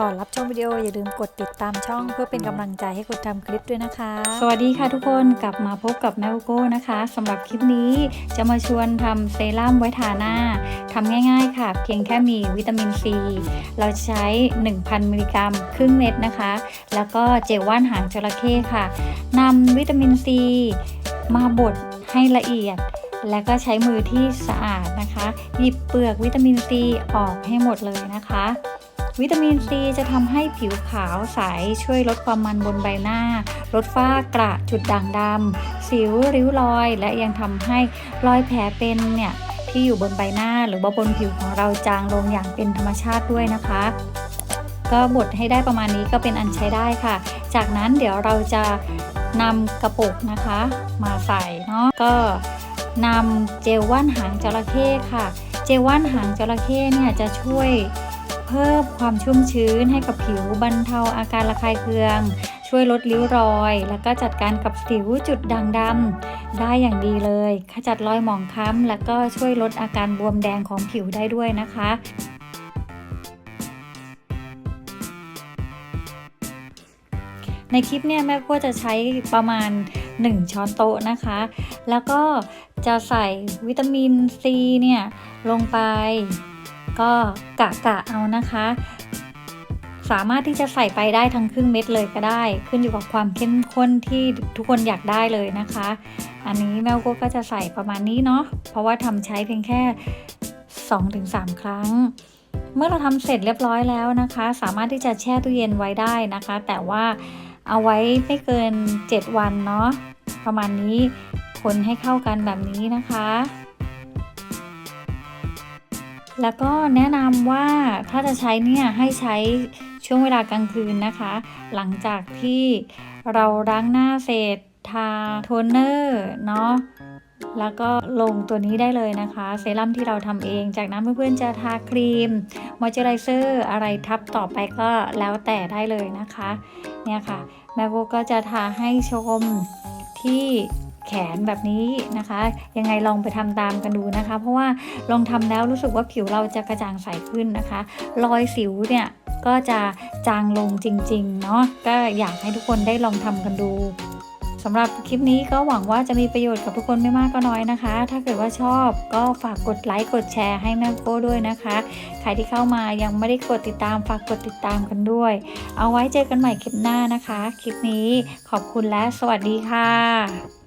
ก่อนรับชมวิดีโออย่าลืมกดติดตามช่องเพื่อเป็นกำลังใจให้คนทำคลิปด้วยนะคะ สวัสดีค่ะทุกคนกลับมาพบกับแมวโก้นะคะสำหรับคลิปนี้จะมาชวนทำเซรั่มไว้ทาหน้าทำง่ายๆค่ะ เพียงแค่มีวิตามินซีเราใช้ 1,000 มิลลิกรัมครึ่งเม็ดนะคะ แล้วก็เจลว่านหางจระเข้ค่ะนำวิตามินซีมาบดให้ละเอียดและก็ใช้มือที่สะอาดนะคะ หยิบเปลือกวิตามินซีออกให้หมดเลยนะคะ วิตามินซีจะทำให้ผิวขาวใส ช่วยลดความมันบนใบหน้า ลดฝ้ากระจุดด่างดำสิวริ้วรอย และยังทำให้รอยแผลเป็นเนี่ยที่อยู่บนใบหน้า หรือว่าบนผิวของเราจางลงอย่างเป็นธรรมชาติด้วยนะคะ ก็บดให้ได้ประมาณนี้ก็เป็นอันใช้ได้ค่ะ จากนั้นเดี๋ยวเราจะนำกระปุกนะคะ มาใส่เนาะก็นำเจลว่านหางจระเข้ค่ะ เจลว่านหางจระเข้เนี่ยจะช่วย เพิ่มความชุ่มชื้นให้กับผิวบรรเทาอาการระคายเคือง ช่วยลดริ้วรอย แล้วก็จัดการกับสิวจุดด่างดำได้อย่างดีเลย ขจัดรอยหมองคล้ำแล้วก็ช่วยลดอาการบวมแดงของผิวได้ด้วยนะคะในคลิปเนี่ยแม่ก็จะใช้ประมาณ 1 ช้อนโต๊ะนะคะ แล้วก็จะใส่วิตามินซีเนี่ยลงไป ก็กะกะเอานะคะ สามารถที่จะใส่ไปได้ทั้งครึ่งเม็ดเลยก็ได้ ขึ้นอยู่กับความเข้มข้นที่ทุกคนอยากได้เลยนะคะ อันนี้แมวก็จะใส่ประมาณนี้เนาะเพราะว่าทำใช้เพียงแค่ 2-3 ครั้งเมื่อเราทำเสร็จเรียบร้อยแล้วนะคะ สามารถที่จะแช่ตู้เย็นไว้ได้นะคะ แต่ว่าเอาไว้ไม่เกิน 7 วันเนาะประมาณนี้คนให้เข้ากันแบบนี้นะคะ แล้วก็แนะนำว่าถ้าจะใช้เนี่ยให้ใช้ช่วงเวลากลางคืนนะคะ หลังจากที่เราล้างหน้าเสร็จทาโทนเนอร์เนาะแล้วก็ลงตัวนี้ได้เลยนะคะ เซรั่มที่เราทำเอง จากนั้นเพื่อนๆจะทาครีมมอยเจอไรเซอร์อะไรทับต่อไปก็แล้วแต่ได้เลยนะคะ เนี่ยค่ะ แม่โบก็จะทาให้ชมที่ แขนแบบนี้นะคะ ยังไงลองไปทำตามกันดูนะคะ เพราะว่าลองทำแล้วรู้สึกว่าผิวเราจะกระจ่างใสขึ้นนะคะ รอยสิวเนี่ยก็จะจางลงจริงๆเนาะก็อยากให้ทุกคนได้ลองทำกันดูสำหรับคลิปนี้ก็หวังว่าจะมีประโยชน์กับทุกคนไม่มากก็น้อยนะคะ ถ้าเกิดว่าชอบก็ฝากกดไลค์กดแชร์ให้แม่โก้ด้วยนะคะ ใครที่เข้ามายังไม่ได้กดติดตามฝากกดติดตามกันด้วย เอาไว้เจอกันใหม่คลิปหน้านะคะ คลิปนี้ขอบคุณและสวัสดีค่ะ